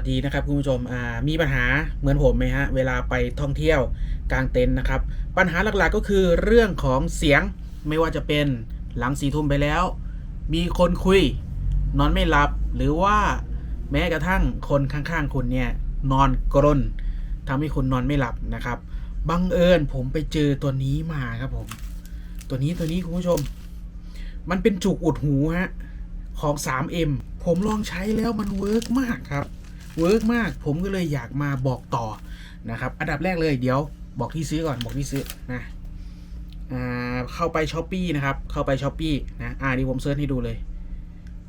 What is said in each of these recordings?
วัสดีนะครับคุณผู้ชมมีปัญหาเหมือนผมไหมฮะเวลาไปท่องเที่ยวกลางเต็นท์นะครับ ปัญหาหลักๆก็คือเรื่องของเสียงไม่ว่าจะเป็นหลังสี่ทุ่มไปแล้ว มีคนคุย นอนไม่หลับ หรือว่าแม้กระทั่งคนข้างๆคุณเนี่ยนอนกรนทำให้คุณนอนไม่หลับนะครับบังเอิญผมไปเจอตัวนี้มาครับผม ตัวนี้ตัวนี้คุณผู้ชม มันเป็นจุกอุดหูฮะของ 3M ผมลองใช้แล้วมันเวิร์กมากครับ เวิร์กมาก ผมก็เลยอยากมาบอกต่อนะครับอันดับแรกเลยเดี๋ยวบอกที่ซื้อก่อนบอกที่ซื้อนะอ่าเข้าไปช้อปปีนะครับ เข้าไปช้อปปีนะอ่านี่ผมเซิร์ชให้ดูเลย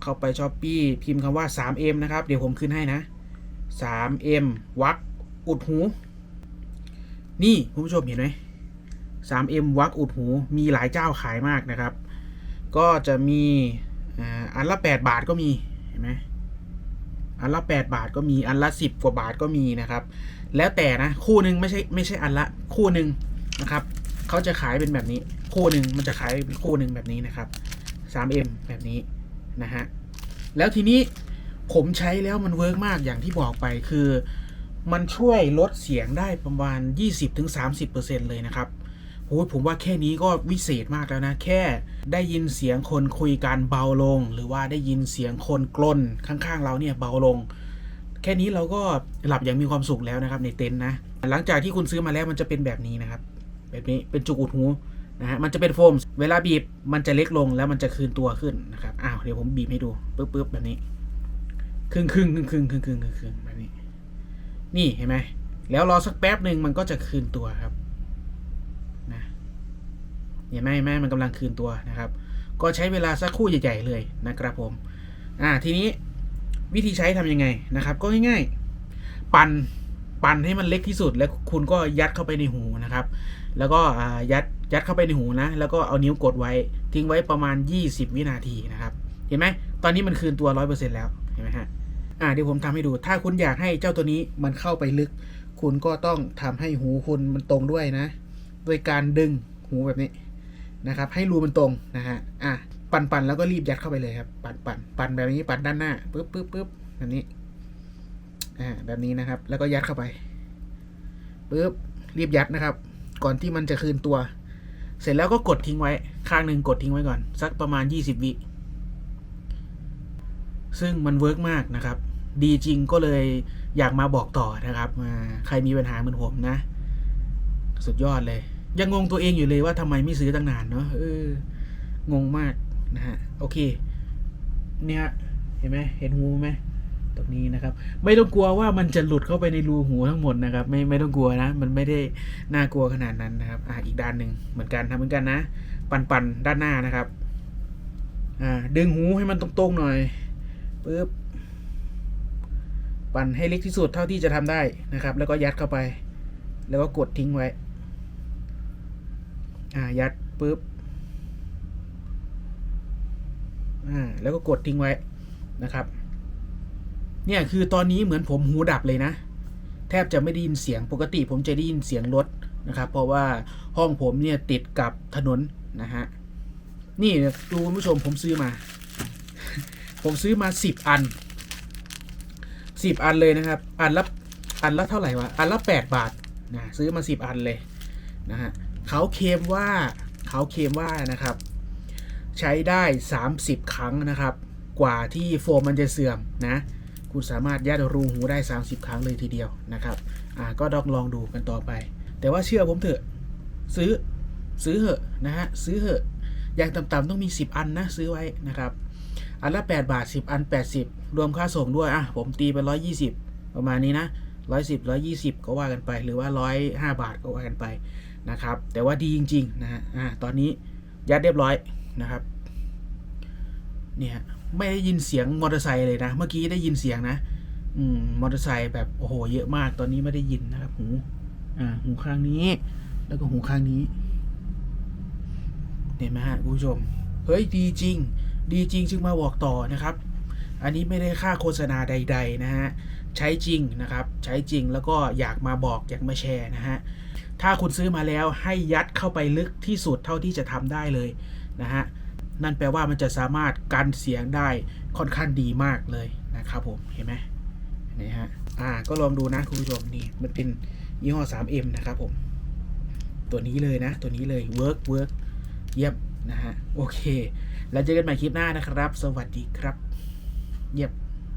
เข้าไปช้อปปีพิมพ์คำว่า 3M นะครับ เดี๋ยวผมขึ้นให้นะ 3M วักอุดหู นี่คุณผู้ชมเห็นไหม 3M วักอุดหู มีหลายเจ้าขายมากนะครับ ก็จะมีอ่าอันละ 8 บาทก็มี เห็นไหม อันละ 8 บาทก็มีอันละ 10 กว่าบาทก็มีนะครับ แล้วแต่นะคู่หนึ่งไม่ใช่ไม่ใช่อันละคู่หนึ่งนะครับเขาจะขายเป็นแบบนี้ คู่หนึ่งมันจะขายเป็นคู่หนึ่งแบบนี้นะครับ 3M แบบนี้นะฮะแล้วทีนี้ผมใช้แล้วมันเวิร์กมากอย่างที่บอกไปคือ มันช่วยลดเสียงได้ประมาณ 20-30%เลยนะครับ โอ้ยผมว่าแค่นี้ก็วิเศษมากแล้วนะ แค่ได้ยินเสียงคนคุยการเบาลง หรือว่าได้ยินเสียงคนกลนข้างๆ เราเนี่ยเบาลง แค่นี้เราก็หลับอย่างมีความสุขแล้วนะครับในเต็นท์นะ หลังจากที่คุณซื้อมาแล้วมันจะเป็นแบบนี้นะครับ แบบนี้เป็นจุกอุดหูนะฮะมันจะเป็นโฟม เวลาบีบมันจะเล็กลงแล้วมันจะคืนตัวขึ้นนะครับอ้าวเดี๋ยวผมบีบให้ดูปึ๊บปึ๊บแบบนี้ครึ่งครึ่งครึ่งครึ่งครึ่งครึ่งครึ่งแบบนี้ นี่เห็นไหมแล้วรอสักแป๊บหนึ่งมันก็จะคืนตัวครับ เห็นไหมเห็นไหมมันกำลังคืนตัวนะครับ ก็ใช้เวลาสักคู่ใหญ่ๆเลยนะครับผมอ่าทีนี้วิธีใช้ทำยังไงนะครับ ก็ง่ายๆ ปั่นปั่นให้มันเล็กที่สุด แล้วคุณก็ยัดเข้าไปในหูนะครับ แล้วก็อ่ายัดยัดเข้าไปในหูนะ แล้วก็เอานิ้วกดไว้ทิ้งไว้ประมาณ 20 วินาทีนะครับ เห็นไหมตอนนี้มันคืนตัว 100%แล้วเห็นไหมฮะอ่าเดี๋ยวผมทำให้ดูถ้าคุณอยากให้เจ้าตัวนี้มันเข้าไปลึก คุณก็ต้องทำให้หูคุณมันตรงด้วยนะ โดยการดึงหูแบบนี้ นะครับ ให้รูมันตรงนะฮะอะปั่นปั่นแล้วก็รีบยัดเข้าไปเลยครับ ปั่นปั่นปั่นแบบนี้ปั่นด้านหน้าปึ๊บปึ๊บปึ๊บแบบนี้อ่าแบบนี้นะครับ แล้วก็ยัดเข้าไปปึ๊บรีบยัดนะครับ ก่อนที่มันจะคืนตัว เสร็จแล้วก็กดทิ้งไว้ ข้างหนึ่งกดทิ้งไว้ก่อน สักประมาณ 20 วิซึ่งมันเวิร์กมากนะครับ ดีจริงก็เลยอยากมาบอกต่อนะครับอ่าใครมีปัญหาเหมือนผมนะ สุดยอดเลย ยังงงตัวเองอยู่เลยว่าทำไมไม่ซื้อตั้งนานเนาะเอองงมากนะฮะโอเค เนี่ยเห็นไหมเห็นหูไหมตรงนี้นะครับ ไม่ต้องกลัวว่ามันจะหลุดเข้าไปในรูหูทั้งหมดนะครับ ไม่ไม่ต้องกลัวนะ มันไม่ได้น่ากลัวขนาดนั้นนะครับ อ่าอีกด้านหนึ่งเหมือนกันทำเหมือนกันนะ ปันปันด้านหน้านะครับ อ่าดึงหูให้มันตรงๆหน่อยปึ๊บปั่นให้เล็กที่สุดเท่าที่จะทำได้นะครับ แล้วก็ยัดเข้าไป แล้วก็กดทิ้งไว้ อ่ายัดปุ๊บอ่าแล้วก็กดทิ้งไว้นะครับ เนี่ยคือตอนนี้เหมือนผมหูดับเลยนะ แทบจะไม่ได้ยินเสียงปกติผมจะได้ยินเสียงรถนะครับ เพราะว่าห้องผมเนี่ยติดกับถนนนะฮะนี่ดูคุณผู้ชมผมซื้อมา ผมซื้อมาสิบอันสิบอันเลยนะครับ อันละอันละเท่าไหร่วะ อันละแปดบาทนะซื้อมาสิบอันเลยนะฮะ เขาเคมว่าเขาเคมว่านะครับ ใช้ได้ 30 ครั้งนะครับ กว่าที่โฟมมันจะเสื่อมนะคุณสามารถยัดรูหูได้ 30 ครั้งเลยทีเดียวนะครับอ่าก็ต้องลองดูกันต่อไป แต่ว่าเชื่อผมเถอะ ซื้อซื้อเหอะนะฮะซื้อเหอะอย่างต่ำๆต้องมี 10 อันนะซื้อไว้นะครับอันละ 8 บาท 10 อัน 80 รวมค่าส่งด้วยอะผมตีไป 120 ประมาณนี้นะ 110 120 ก็ว่ากันไป หรือว่า 105 บาทก็ว่ากันไป นะครับ แต่ว่าดีจริงๆนะฮะอ่าตอนนี้ยัดเรียบร้อยนะครับเนี่ยไม่ได้ยินเสียงมอเตอร์ไซค์เลยนะ เมื่อกี้ได้ยินเสียงนะ อืมมอเตอร์ไซค์แบบโอ้โหเยอะมาก ตอนนี้ไม่ได้ยินนะครับ หู อ่า หูข้างนี้ แล้วก็หูข้างนี้เห็นไหมฮะคุณผู้ชม เฮ้ยดีจริง ดีจริงจึงมาบอกต่อนะครับ อันนี้ไม่ได้ค่าโฆษณาใด ๆ นะฮะ ใช้จริงนะครับ ใช้จริงแล้วก็อยากมาบอกอยากมาแชร์นะฮะ ถ้าคุณซื้อมาแล้วให้ยัดเข้าไปลึกที่สุดเท่าที่จะทำได้เลยนะฮะนั่นแปลว่ามันจะสามารถกันเสียงได้ค่อนข้างดีมากเลยนะครับผมเห็นไหมนี่ฮะอ่าก็ลองดูนะคุณผู้ชมนี่มันเป็นยี่ห้อ 3M นะครับผม ตัวนี้เลยนะ ตัวนี้เลย work work เยี่ยมนะฮะโอเค แล้วเจอกันใหม่คลิปหน้านะครับ สวัสดีครับ เยี่ยม